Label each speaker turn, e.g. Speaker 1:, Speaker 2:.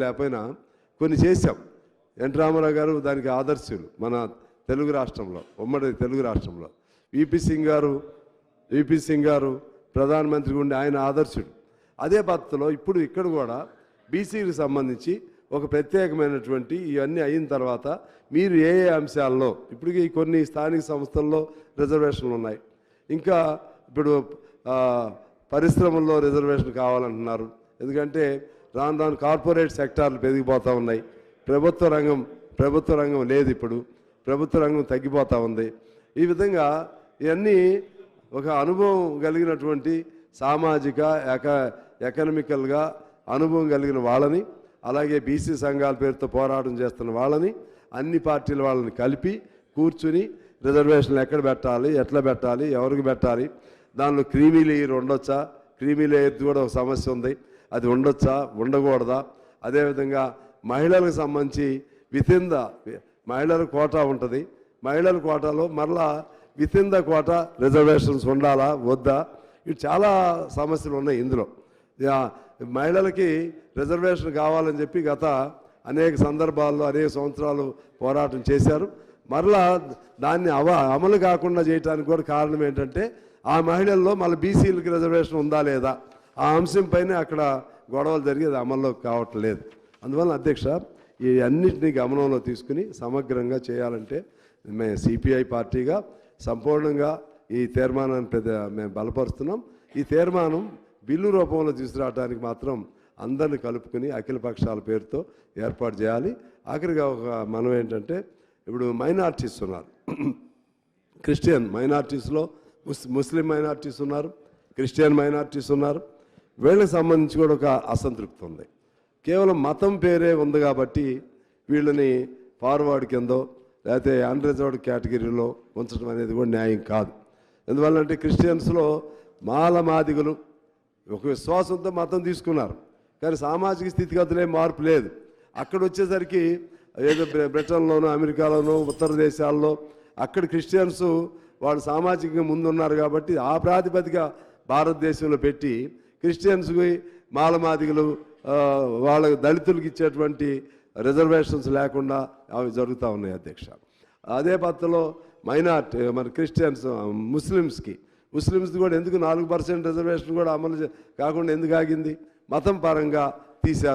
Speaker 1: లేకపోయినా కొన్ని చేశాం. ఎన్. రామారావు గారు దానికి ఆదర్శులు మన తెలుగు రాష్ట్రంలో ఉమ్మడి తెలుగు రాష్ట్రంలో. విపి సింగ్ గారు విపి సింగ్ గారు ప్రధానమంత్రి ఉండి ఆయన ఆదర్శుడు. అదే పద్ధతిలో ఇప్పుడు ఇక్కడ కూడా బీసీకి సంబంధించి ఒక ప్రత్యేకమైనటువంటి ఇవన్నీ అయిన తర్వాత మీరు ఏ ఏ అంశాల్లో ఇప్పటికీ కొన్ని స్థానిక సంస్థల్లో రిజర్వేషన్లు ఉన్నాయి. ఇంకా ఇప్పుడు పరిశ్రమల్లో రిజర్వేషన్ కావాలంటున్నారు. ఎందుకంటే దాని దాని కార్పొరేట్ సెక్టార్లు పెరిగిపోతూ ఉన్నాయి. ప్రభుత్వ రంగం ప్రభుత్వ రంగం లేదు ఇప్పుడు. ప్రభుత్వ రంగం తగ్గిపోతూ ఉంది. ఈ విధంగా ఇవన్నీ ఒక అనుభవం కలిగినటువంటి సామాజిక ఎక ఎకనమికల్గా అనుభవం కలిగిన వాళ్ళని అలాగే బీసీ సంఘాల పేరుతో పోరాటం చేస్తున్న వాళ్ళని అన్ని పార్టీల వాళ్ళని కలిపి కూర్చుని రిజర్వేషన్లు ఎక్కడ పెట్టాలి ఎట్లా పెట్టాలి ఎవరికి పెట్టాలి దానిలో క్రీమీ లేయర్ ఉండొచ్చా? క్రీమీ లేయర్ కూడా ఒక సమస్య ఉంది. అది ఉండొచ్చా? ఉండకూడదా? అదేవిధంగా మహిళలకు సంబంధించి వితిన్ ద మహిళల కోటా ఉంటుంది. మహిళల కోటాలో మరలా వితిన్ ద కోటా రిజర్వేషన్స్ ఉండాలా? వద్దా? ఇవి చాలా సమస్యలు ఉన్నాయి ఇందులో. మహిళలకి రిజర్వేషన్ కావాలని చెప్పి గత అనేక సందర్భాల్లో అనేక సంవత్సరాలు పోరాటం చేశారు. మరలా దాన్ని అవ అమలు కాకుండా చేయడానికి కూడా కారణం ఏంటంటే ఆ మహిళల్లో మళ్ళీ బీసీలకి రిజర్వేషన్ ఉందా లేదా? ఆ అంశం పైన అక్కడ గొడవలు జరిగేది అమల్లో కావట్లేదు. అందువల్ల అధ్యక్ష ఈ అన్నింటినీ గమనంలో తీసుకుని సమగ్రంగా చేయాలంటే మేము సిపిఐ పార్టీగా సంపూర్ణంగా ఈ తీర్మానాన్ని పెద్ద మేము బలపరుస్తున్నాం. ఈ తీర్మానం బిల్లు రూపంలో తీసుకురావడానికి మాత్రం అందరిని కలుపుకుని అఖిల పక్షాల పేరుతో ఏర్పాటు చేయాలి. ఆఖరిగా ఒక మనం ఏంటంటే ఇప్పుడు మైనార్టీస్ ఉన్నారు. క్రిస్టియన్ మైనార్టీస్లో ముస్ ముస్లిం మైనార్టీస్ ఉన్నారు క్రిస్టియన్ మైనార్టీస్ ఉన్నారు. వీళ్ళకి సంబంధించి కూడా ఒక అసంతృప్తి ఉంది. కేవలం మతం పేరే ఉంది కాబట్టి వీళ్ళని ఫార్వర్డ్ కిందో లేకపోతే అన్రిజర్వ్డ్ కేటగిరీలో ఉంచడం అనేది కూడా న్యాయం కాదు. ఎందువల్లంటే క్రిస్టియన్స్లో మాల మాదిగలు ఒక విశ్వాసంతో మతం తీసుకున్నారు. కానీ సామాజిక స్థితిగతులే మార్పు లేదు. అక్కడ వచ్చేసరికి ఏదో బ్రిటన్లోనూ అమెరికాలోనూ ఉత్తర దేశాల్లో అక్కడ క్రిస్టియన్స్ వాళ్ళు సామాజికంగా ముందున్నారు కాబట్టి ఆ ప్రాతిపదిక భారతదేశంలో పెట్టి క్రిస్టియన్స్కి మాలమాదిగలు వాళ్ళ దళితులకు ఇచ్చేటువంటి రిజర్వేషన్స్ లేకుండా అవి జరుగుతూ ఉన్నాయి అధ్యక్ష. అదే పద్ధతిలో మైనార్టీ మన క్రిస్టియన్స్ ముస్లిమ్స్కి. ముస్లిమ్స్ కూడా ఎందుకు నాలుగు పర్సెంట్ రిజర్వేషన్ కూడా అమలు చే- కాకుండా ఎందుకు ఆగింది? మతం పరంగా తీశారు.